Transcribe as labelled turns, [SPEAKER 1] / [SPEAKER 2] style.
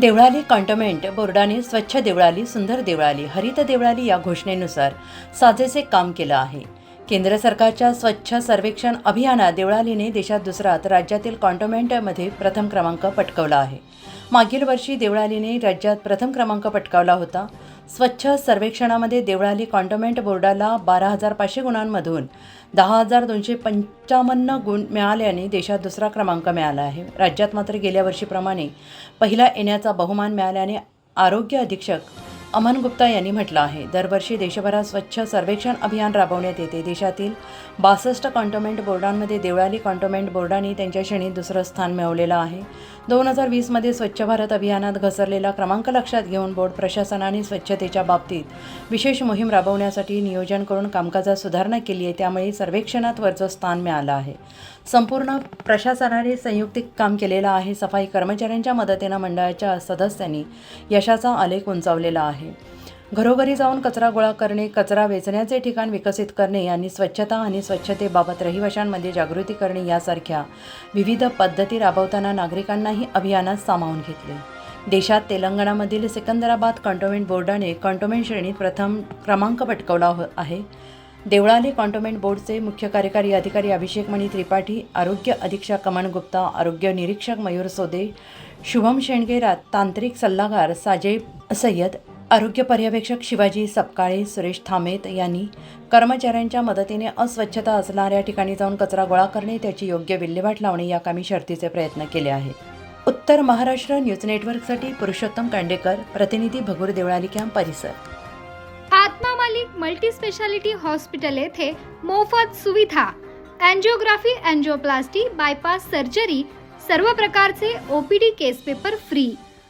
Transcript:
[SPEAKER 1] देवळाली कॉन्टोमेंट बोर्डाने स्वच्छ देवळाली सुंदर देवळाली हरित देवळाली या घोषणेनुसार साजेसे काम केलं आहे. केंद्र सरकारच्या स्वच्छ सर्वेक्षण अभियानात देवळालीने देशात दुसरा तर राज्यातील कॉन्टोमेंटमध्ये प्रथम क्रमांक पटकावला आहे. मागील वर्षी देवळालीने राज्यात प्रथम क्रमांक पटकावला होता. स्वच्छ सर्वेक्षणामध्ये देवळाली कॉन्टोमेंट बोर्डाला बारा हजार पाचशे गुणांमधून दहा हजार दोनशे पंचावन्न गुण मिळाल्याने देशात दुसरा क्रमांक मिळाला आहे. राज्यात मात्र गेल्या वर्षीप्रमाणे पहिला येण्याचा बहुमान मिळाल्याने आरोग्य अधीक्षक अमन गुप्ता यांनी म्हटलं आहे. दरवर्षी देशभरात स्वच्छ सर्वेक्षण अभियान राबवण्यात येते. देशातील बासष्ट कॉन्टोमेंट बोर्डांमध्ये देवळाली कॉन्टोमेंट बोर्डाने त्यांच्या श्रेणीत दुसरं स्थान मिळवलेलं आहे. दोन हजार वीसमध्ये स्वच्छ भारत अभियानात घसरलेला क्रमांक लक्षात घेऊन बोर्ड प्रशासनाने स्वच्छतेच्या बाबतीत विशेष मोहीम राबवण्यासाठी नियोजन करून कामकाजात सुधारणा केली आहे. त्यामुळे सर्वेक्षणात वरचं स्थान मिळालं आहे. संपूर्ण प्रशासनाने संयुक्तिक काम केलेलं आहे. सफाई कर्मचाऱ्यांच्या मदतीनं मंडळाच्या सदस्यांनी यशाचा आलेख उंचावलेला आहे. घरोघरी जाऊन कचरा गोळा करणे कचरा वेचण्याचे ठिकाण विकसित करणे आणि स्वच्छता आणि स्वच्छतेबाबत रहिवाशांमध्ये जागृती करणे यासारख्या विविध पद्धती राबवताना नागरिकांनाही अभियानात सामावून घेतले. देशात तेलंगणामधील सिकंदराबाद कॉन्टोमेंट बोर्डाने कॉन्टोमेंट श्रेणीत प्रथम क्रमांक पटकवला हो- आहे. देवळाली कॉन्टोमेंट बोर्डचे मुख्य कार्यकारी अधिकारी अभिषेक मणी त्रिपाठी आरोग्य अधीक्षक कमन गुप्ता आरोग्य निरीक्षक मयूर सोदे शुभम शेंडगे तांत्रिक सल्लागार साजे सय्यद आरोग्य पर्यवेक्षक शिवाजी सपकाळे सुरेश थामेत यांनी कर्मचाऱ्यांच्या मदतीने अस्वच्छता असणाऱ्या ठिकाणी जाऊन कचरा गोळा करणे त्याची योग्य विल्हेवाट लावणे या कामी शर्तीचे प्रयत्न केले आहेत. उत्तर महाराष्ट्र न्यूज नेटवर्कसाठी पुरुषोत्तम कांडेकर प्रतिनिधी भगूर देवळाली कॅम्प परिसर.
[SPEAKER 2] आत्मा मालिक मल्टी स्पेशालिटी हॉस्पिटल येथे मोफत सुविधा अँजिओग्राफी अँजिओप्लास्टी बायपास सर्जरी सर्व प्रकारचे OPD case paper free.